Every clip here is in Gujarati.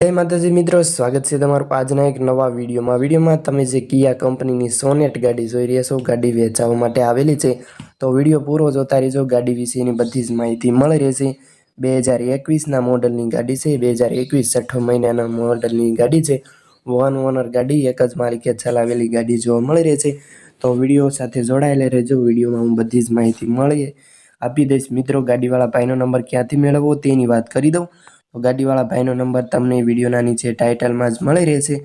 જય માતાજી મિત્રો, સ્વાગત છે તમારું આજના એક નવા વિડીયોમાં. વિડીયોમાં તમે જે કિયા કંપનીની સોનેટ ગાડી જોઈ રહ્યા છો, ગાડી વેચાવવા માટે આવેલી છે. તો વીડિયો પૂરો જોતા રહેજો. ગાડી વિશેની બધી જ માહિતી મળી રહેશે. બે હજાર એકવીસના મોડલની ગાડી છે. બે હજાર એકવીસ છઠ્ઠો મહિનાના મોડલની ગાડી છે. વન ઓનર ગાડી, એક જ માલિકે ચલાવેલી ગાડી જોવા મળી રહે છે. તો વીડિયો સાથે જોડાયેલા રહેજો. વિડીયોમાં હું બધી જ માહિતી મળી આપી દઈશ. મિત્રો, ગાડીવાળા ભાઈનો નંબર ક્યાંથી મેળવવો તેની વાત કરી દઉં. ગાડીવાળા ભાઈનો નંબર તમને વિડીયોના નીચે ટાઇટલમાં જ મળી રહેશે.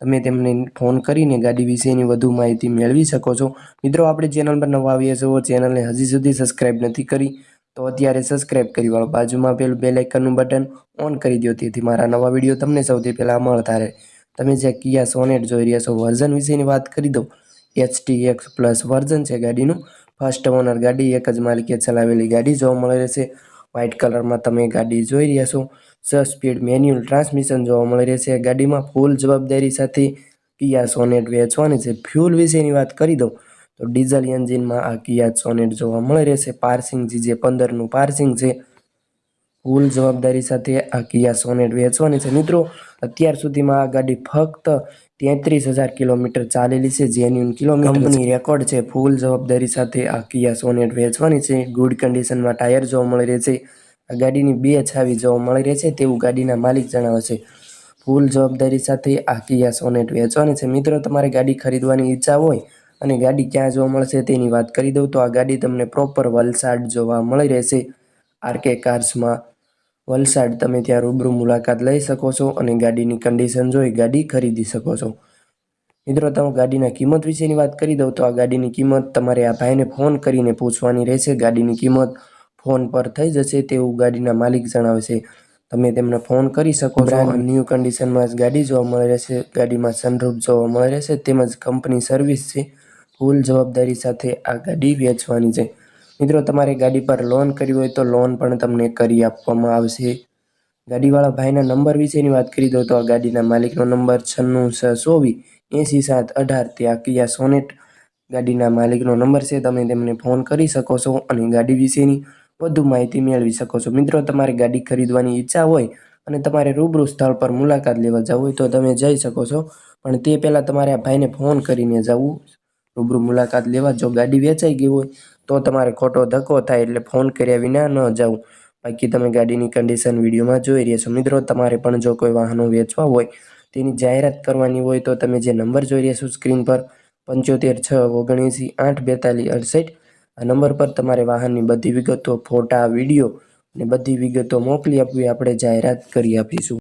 તમે તેમને ફોન કરીને ગાડી વિશેની વધુ માહિતી મેળવી શકો છો. મિત્રો, આપણે ચેનલ પર નવા આવીએ છો, ચેનલને હજી સુધી સબસ્ક્રાઇબ નથી કરી, તો અત્યારે સબસ્ક્રાઇબ કરી વાળો બાજુમાં પેલું બે લાઇકનનું બટન ઓન કરી દો તેથી મારા નવા વીડિયો તમને સૌથી પહેલાં મળતા રહે. તમે જે કિયા સોનેટ જોઈ રહ્યા છો, વર્ઝન વિશેની વાત કરી દઉં. એચટી એક્સ પ્લસ વર્ઝન છે ગાડીનું. ફર્સ્ટ ઓનર ગાડી, એક જ માલિકે ચલાવેલી ગાડી જોવા મળે રહેશે. વ્હાઇટ કલરમાં તમે ગાડી જોઈ રહ્યા છો. છ સ્પીડ મેન્યુઅલ ટ્રાન્સમિશન જોવા મળી રહેશે ગાડીમાં ફૂલ જવાબદારી સાથે કિયા સોનેટ વેચવાની છે ફ્યુલ વિશેની વાત કરી દઉં, તો ડીઝલ એન્જિનમાં આ કિયા સોનેટ જોવા મળી રહેશે પાર્સિંગ જે પંદરનું પાર્સિંગ છે ફૂલ જવાબદારી સાથે આ કિયા સોનેટ વેચવાની છે. મિત્રો, અત્યાર સુધીમાં આ ગાડી ફક્ત તેત્રીસ હજાર કિલોમીટર ચાલેલી છે. જેન્યુન કિલોમીટર કંપની રેકોર્ડ છે. ફૂલ જવાબદારી સાથે આ કિયા સોનેટ વેચવાની છે. ગુડ કન્ડિશનમાં ટાયર જોવા મળી રહે છે. આ ગાડીની બે છાવી જોવા મળી રહે છે. તેવું ગાડીના માલિક જણાવે છે. ફૂલ જવાબદારી સાથે આ કિયા સોનેટ વેચવાની છે. મિત્રો તમારે ગાડી ખરીદવાની ઈચ્છા હોય અને ગાડી ક્યાં જોવા મળશે તેની વાત કરી દઉં તો આ ગાડી તમને પ્રોપર વલસાડ જોવા મળી રહેશે. આરકે કાર્સમાં વલસાડ તમે ત્યાં રૂબરૂ મુલાકાત લઈ શકો છો અને ગાડીની કન્ડિશન જોઈ ગાડી ખરીદી શકો છો. મિત્રો તમે ગાડીના કિંમત વિશેની વાત કરી દઉં તો આ ગાડીની કિંમત તમારે આ ભાઈને ફોન કરીને પૂછવાની રહેશે. ગાડીની કિંમત ફોન પર થઈ જશે તેવું ગાડીના માલિક જણાવે છે. તમે તેમને ફોન કરી શકો છો. ન્યૂ કન્ડિશનમાં જ ગાડી જોવા મળે રહેશે. ગાડીમાં સનરૂફ જોવા મળે રહેશે. તેમજ કંપની સર્વિસ છે. ફૂલ જવાબદારી સાથે આ ગાડી વેચવાની છે. મિત્રો, તમારે ગાડી પર લોન કરવી હોય તો લોન પણ તમને કરી આપવામાં આવશે. ગાડીવાળા ભાઈના નંબર વિશેની વાત કરી દો તો આ ગાડીના માલિકનો નંબર છન્નું છ ચોવીસ એંસી સાત અઢાર તે કિયા સોનેટ ગાડીના માલિકનો નંબર છે, તમે તેમને ફોન કરી શકો છો અને ગાડી વિશેની વધુ માહિતી મેળવી શકો છો. મિત્રો, તમારે ગાડી ખરીદવાની ઈચ્છા હોય અને તમારે રૂબરૂ સ્થળ પર મુલાકાત લેવા જવું હોય તો તમે જઈ શકો છો. પણ તે પહેલાં તમારે આ ભાઈને ફોન કરીને જવું, રૂબરૂ મુલાકાત લેવા. જો ગાડી વેચાઈ ગઈ હોય તો તમારે ખોટો ધક્કો થાય એટલે ફોન કર્યા વિના ન જવું બાકી તમે ગાડીની કન્ડિશન વિડીયોમાં જોઈ રહ્યા છો. મિત્રો, તમારે પણ જો કોઈ વાહનો વેચવા હોય, તેની જાહેરાત કરવાની હોય તો તમે જે નંબર જોઈ રહ્યા છો સ્ક્રીન પર, પંચોતેર છ ઓગણએંસી આઠ બેતાલીસ અડસઠ, આ નંબર પર તમારે વાહનની બધી વિગતો, ફોટા, વીડિયો અને બધી વિગતો મોકલી આપવી. આપણે જાહેરાત કરી આપીશું.